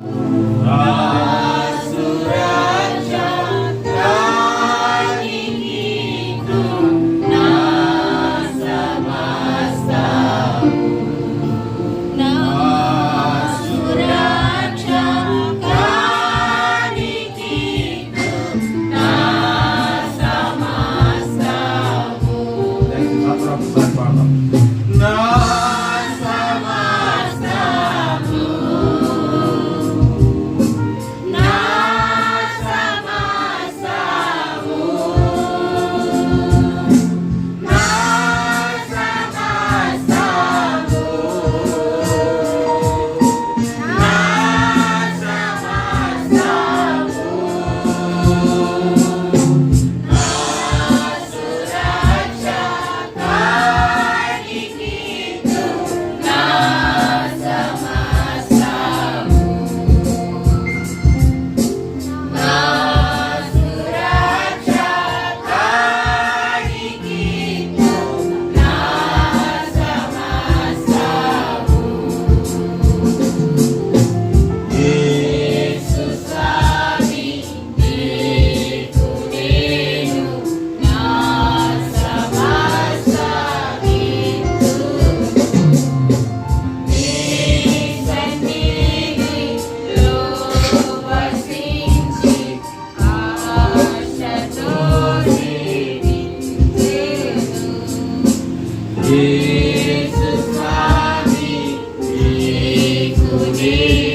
Ah. Jesus, Mami, e Cunha.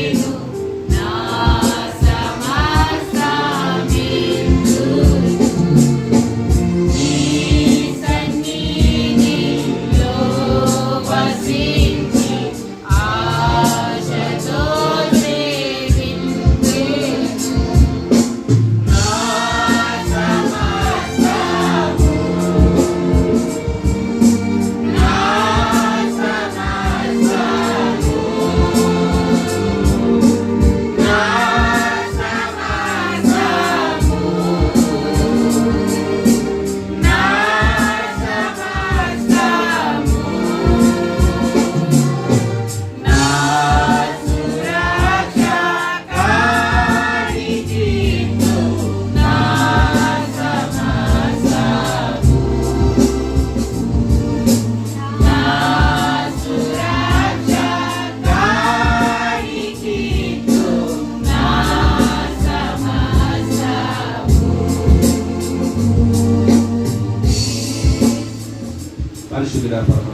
పరిశుద్ధుడా పరమ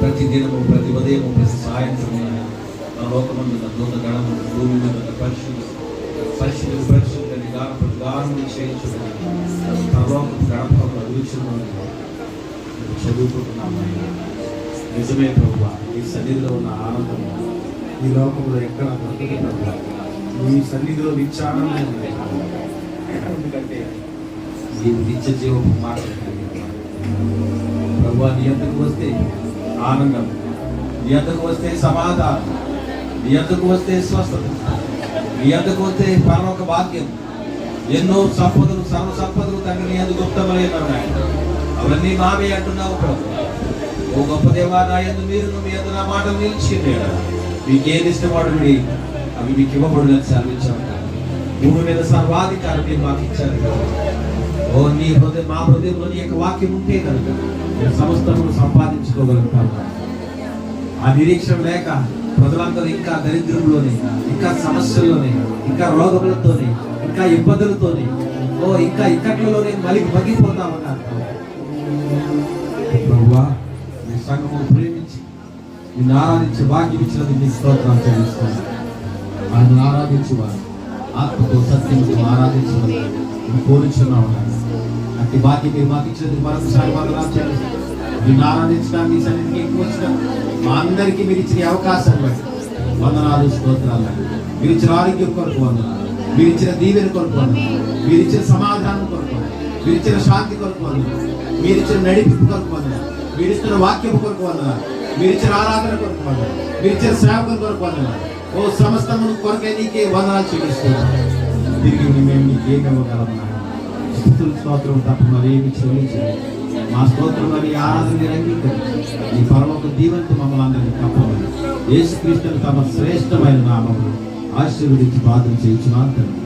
ప్రతి దినము ప్రతి ఉదయము ప్రతి సాయంత్రము నా లోకమందు నా గణము భూమి మీద ఉన్న పరిశుద్ధ పరిశుద్ధ పరిశుద్ధ నిదాన ప్రతిదానం చేయించుకుని పరలోక గణపంలో నిలుచుకుని చదువుకుంటున్నాము నిజమే ప్రభు ఈ సన్నిధిలో ఉన్న ఆనందము ఈ లోకంలో ఎక్కడ దొరకదు ప్రభు. ఈ సన్నిధిలో నిత్య ఆనందం ఎందుకంటే ఈ నిత్య జీవపు మాట ప్రభు నీ ఎంతకు వస్తే ఆనందం. నీ ఎంతకు వస్తే సమాధానం. నీ ఎంతకు వస్తే స్వస్థత. నీ ఎంతకు వస్తే పరలోక భాగ్యం. ఎన్నో సంపదలు సర్వ సంపదలు తండ్రి నీ ఎందుకు గుప్తమైన అవన్నీ మావే అంటున్నావు ప్రభు. ఓ గొప్ప దేవా నా ఎందు మీరు మీ ఎందు నా మాటలు నిలిచింది మీకు ఏది ఇష్టపడండి అవి మీకు ఇవ్వబడులని సెలవించాను భూమి మీద సర్వాధికారం మీరు మాకు ఇచ్చారు కదా. ఓ నీ హృదయం మా హృదయంలో నీ యొక్క వాక్యం ఉంటే కనుక నేను సమస్తమును సంపాదించుకోగలుగుతాను. ఆ నిరీక్షణ లేక ప్రజలందరూ ఇంకా దరిద్రంలోనే ఇంకా సమస్యల్లోనే ఇంకా రోగములతోనే ఇంకా ఇబ్బందులతోనే ఓ ఇంకా ఇక్కట్లలోనే మళ్ళీ మగ్గిపోతా ఉన్నారు ప్రభువా మీ సంఘము ప్రేమించి నిన్ను ఆరాధించి భాగ్యం ఇచ్చినది నీ స్తోత్రాలు చెల్లిస్తాను ఆయన ఆరాధించువారు ఆత్మతో సత్యంతో ఆరాధించువారు నేను కోరుచున్నావు అట్టి బాధ్యత మీరు మాకు ఇచ్చినందుకు మరొకసారి వందనాలు చెల్లిస్తున్నాను నిన్ను ఆరాధించడానికి మీ సన్నిధికి ఎక్కువ మా అందరికీ మీరు ఇచ్చిన అవకాశం బట్టి వందనాలు స్తోత్రాలు. మీరు ఇచ్చిన ఆరోగ్యం కొరకు వందనాలు. మీరు ఇచ్చిన దీవెన కొరకు వందనాలు. మీరు ఇచ్చిన సమాధానం కొరకు మీరు ఇచ్చిన శాంతి కొరకు వందనాలు. మీరు ఇచ్చిన నడిపింపు కొరకు వందనాలు. మీరు ఇచ్చిన వాక్యం కొరకు వందనాలు. మీరు ఇచ్చిన ఆరాధన కొరకు వందనాలు. మీరు ఇచ్చిన సేవకుల కొరకు వందనాలు. ఓ సమస్తము కొరకే నీకే వందనాలు చెల్లిస్తున్నాను తిరిగి మేము నీకేమి ఇవ్వగలమన్నా స్థుతులు స్తోత్రం తప్ప మరేమి చెల్లించలేదు. మా స్తోత్రం మరి ఆరాధన మీరు అంగీకరించి ఈ పరలోక దీవెనతో మమ్మల్ని అందరినీ కాపాడాలి యేసుక్రీస్తుని తమ శ్రేష్టమైన నామములు ఆశీర్వదించి బాధలు చేయించున్నాను తండ్రి